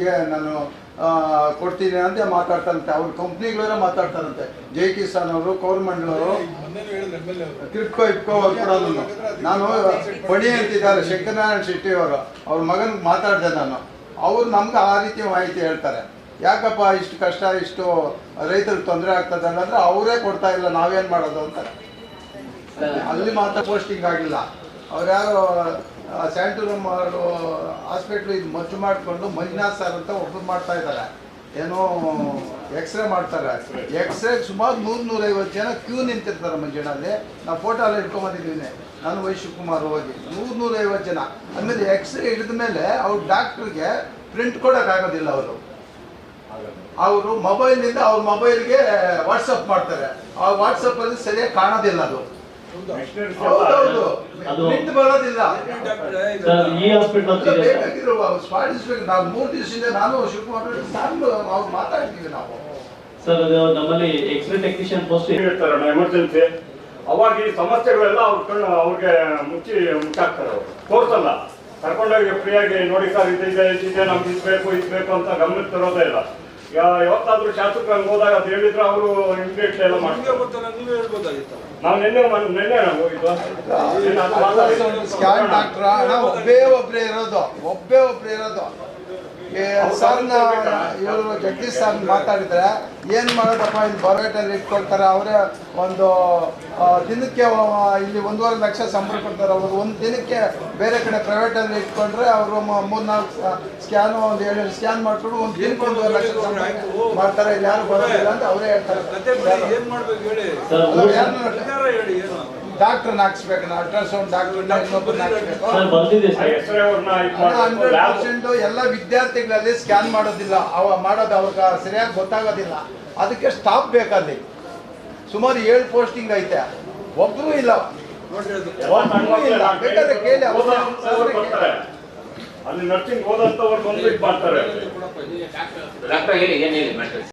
ನಿಮಗೆ ನಾನು ಕೊಡ್ತೀನಿ ಅಂತ ಮಾತಾಡ್ತಾರಂತೆ. ಅವ್ರ ಕಂಪ್ನಿಗಳೇ ಮಾತಾಡ್ತಾರಂತೆ. ಜೈ ಕಿಸಾನ್ ಅವರು ಕೋರ್ಮಂಡ್ಲವರು ಕಿರ್ಕೋ ಇಟ್ಕೋ ಕೊಡೋದನ್ನು ನಾನು. ಪಣಿ ಅಂತಿದ್ದಾರೆ ಶಂಕರನಾರಾಯಣ ಶೆಟ್ಟಿ ಅವರು. ಅವ್ರ ಮಗನ್ ಮಾತಾಡ್ದೆ ನಾನು. ಅವ್ರು ನಮ್ಗೆ ಆ ರೀತಿ ಮಾಹಿತಿ ಹೇಳ್ತಾರೆ. ಯಾಕಪ್ಪ ಇಷ್ಟು ಕಷ್ಟ, ಇಷ್ಟು ರೈತರಿಗೆ ತೊಂದರೆ ಆಗ್ತದೆ ಅಂದ್ರೆ ಅವರೇ ಕೊಡ್ತಾ ಇಲ್ಲ, ನಾವೇನು ಮಾಡೋದು ಅಂತ. ಅಲ್ಲಿ ಮಾತ್ರ ಪೋಸ್ಟಿಂಗ್ ಆಗಿಲ್ಲ. ಅವ್ರು ಯಾರು ಸ್ಯಾಂಟೂರಮ್ ಅವರು ಹಾಸ್ಪಿಟ್ಲು ಇದು ಮಚ್ಚು ಮಾಡಿಕೊಂಡು ಮಂಜುನಾಥ್ ಸರ್ ಅಂತ ಒಬ್ಬರು ಮಾಡ್ತಾ ಇದ್ದಾರೆ. ಏನೋ ಎಕ್ಸ್ರೇ ಮಾಡ್ತಾರೆ. ಎಕ್ಸ್ರೇ ಸುಮಾರು ನೂರು ನೂರೈವತ್ತು ಜನ ಕ್ಯೂ ನಿಂತಿರ್ತಾರೆ ಮಂಜುನಲ್ಲಿ ನಾವು ಫೋಟೋ ಎಲ್ಲ ಇಟ್ಕೊಂಬಂದಿದ್ದೀನಿ ನಾನು ವೈ ಶಿವಕುಮಾರ್ ಹೋಗಿ. ನೂರು ನೂರೈವತ್ತು ಜನ. ಆಮೇಲೆ ಎಕ್ಸ್ರೇ ಹಿಡಿದ ಮೇಲೆ ಅವ್ರು ಡಾಕ್ಟ್ರಿಗೆ ಪ್ರಿಂಟ್ ಕೊಡೋಕ್ಕಾಗೋದಿಲ್ಲ ಅವರು. ಅವರು ಮೊಬೈಲಿಂದ ಅವ್ರ ಮೊಬೈಲ್ಗೆ ವಾಟ್ಸಪ್ ಮಾಡ್ತಾರೆ. ಆ ವಾಟ್ಸಪ್ಪಲ್ಲಿ ಸರಿಯಾಗಿ ಕಾಣೋದಿಲ್ಲ ಅದು. ಹೌದೌದು. ಅದು- ಪ್ರಿಂಟ್ ಬರೋದಿಲ್ಲ. ಸರ್ ಈ ಹಾಸ್ಪಿಟಲ್ ಸರ್. ಬೇಕಾಗಿರುವ ಸ್ಪಾಡಿಸ್ಬೇಕು ನಾವು ಮೂರು ದಿವಸದಿಂದ ನಾನು ಶಿವಕುಮಾರ್ ಸಾರ್ಲು ಅವ್ರು ಮಾತಾಡ್ತೀವಿ ನಾವು. ಸರ್ ಅದು ನಮ್ಮಲ್ಲಿ ಎಕ್ಸ್ರೇ ಟೆಕ್ನಿಷಿಯನ್ ಪೋಸ್ಟ್ ಹೇಳ್ತಾರಣ್ಣ ಎಮರ್ಜೆನ್ಸಿ ಅವಾಗ ಈ ಸಮಸ್ಯೆಗಳೆಲ್ಲ ಅವ್ರ ಕಣ್ಣು ಅವ್ರಿಗೆ ಮುಚ್ಚಿ ಮುಚ್ಚಾಕ್ತಾರೆ ಅವರು. ತೋರ್ಸಲ್ಲ. ಕರ್ಕೊಂಡೋಗಿ ಫ್ರೀಯಾಗಿ ನೋಡಿ ಸರ್ ಇದೆ ಇದೆ ನಮ್ಗೆ ಇದು ಬೇಕು ಇದು ಬೇಕು ಅಂತ ಗಮನಕ್ಕೆ ತರೋದೇ ಇಲ್ಲ. ಯಾವತ್ತಾದ್ರೂ ಶಾಸಕರು ಹಂಗೆ ಹೋದಾಗ ಅದು ಹೇಳಿದ್ರೆ ಅವರು ಇಮಿಡಿಯೇಟ್ಲಿ ಎಲ್ಲ ಮಾಡ್ತಾರೆ. ನಾವು ನಿನ್ನೆ ನಿನ್ನೆ ಸ್ಕ್ಯಾನ್ ಡಾಕ್ಟ್ರ ಒಬ್ಬೇ ಒಬ್ರೇ ಇರೋದು ಒಬ್ಬೇ ಒಬ್ರೇ ಇರೋದು. ಸರ್ನ ಇವರು ಜಗದೀಶ್ ಸರ್ ಮಾತಾಡಿದ್ರೆ ಏನ್ ಮಾಡೋದಪ್ಪ ಇಲ್ಲಿ ಬರೋಟಲ್ಲಿ ಇಟ್ಕೊಳ್ತಾರೆ ಅವರೇ ಒಂದು ದಿನಕ್ಕೆ ಇಲ್ಲಿ ಒಂದೂವರೆ ಲಕ್ಷ ಸಂಬಳ ಕೊಡ್ತಾರೆ. ಅವರು ಒಂದು ದಿನಕ್ಕೆ ಬೇರೆ ಕಡೆ ಪ್ರೈವೇಟಲ್ಲಿ ಇಟ್ಕೊಂಡ್ರೆ ಅವರು ಮೂರ್ನಾಲ್ಕು ಸ್ಕ್ಯಾನು ಒಂದು ಏಳು ಸ್ಕ್ಯಾನ್ ಮಾಡ್ಕೊಂಡು ಒಂದು ದಿನಕ್ಕೆ ಒಂದೂವರೆ ಲಕ್ಷ ಸಂಬಳ ಮಾಡ್ತಾರೆ. ಇಲ್ಲಿ ಯಾರು ಬರೋದಿಲ್ಲ ಅಂತ ಅವರೇ ಹೇಳ್ತಾರೆ. ಡಾಕ್ಟರ್ನ ಹಾಕ್ಸ್ಬೇಕು ಅಲ್ಟ್ರಾಸೌಂಡ್ ಡಾಕ್ಟರ್ ಇನ್ನೊಬ್ಬರನ್ನ ಹಾಕ್ಸ್ಬೇಕು. ಹಂಡ್ರೆಡ್ ಪರ್ಸೆಂಟ್ ಎಲ್ಲ ವಿದ್ಯಾರ್ಥಿಗಳಲ್ಲಿ ಸ್ಕ್ಯಾನ್ ಮಾಡೋದಿಲ್ಲ. ಅವ ಮಾಡೋದು ಅವ್ರಿಗೆ ಸರಿಯಾಗಿ ಗೊತ್ತಾಗೋದಿಲ್ಲ. ಅದಕ್ಕೆ ಸ್ಟಾಪ್ ಬೇಕಲ್ಲಿ. ಸುಮಾರು ಏಳು ಪೋಸ್ಟಿಂಗ್ ಐತೆ. ಒಬ್ರು ಇಲ್ಲ. ಮಕ್ಳೆಲ್ಲ ಬೇಕಾದ್ರೆ ಕೇಳಿ ಅಲ್ಲಿ ನರ್ಸಿಂಗ್ ಓದಂತವ್ರು ಬಂದು ಇದು ಮಾಡ್ತಾರೆ. ಡಾಕ್ಟರ್ ಹೇಳಿ ಏನ್ ಹೇಳಿ ಮ್ಯಾಟ್ರಿಕ್ಸ್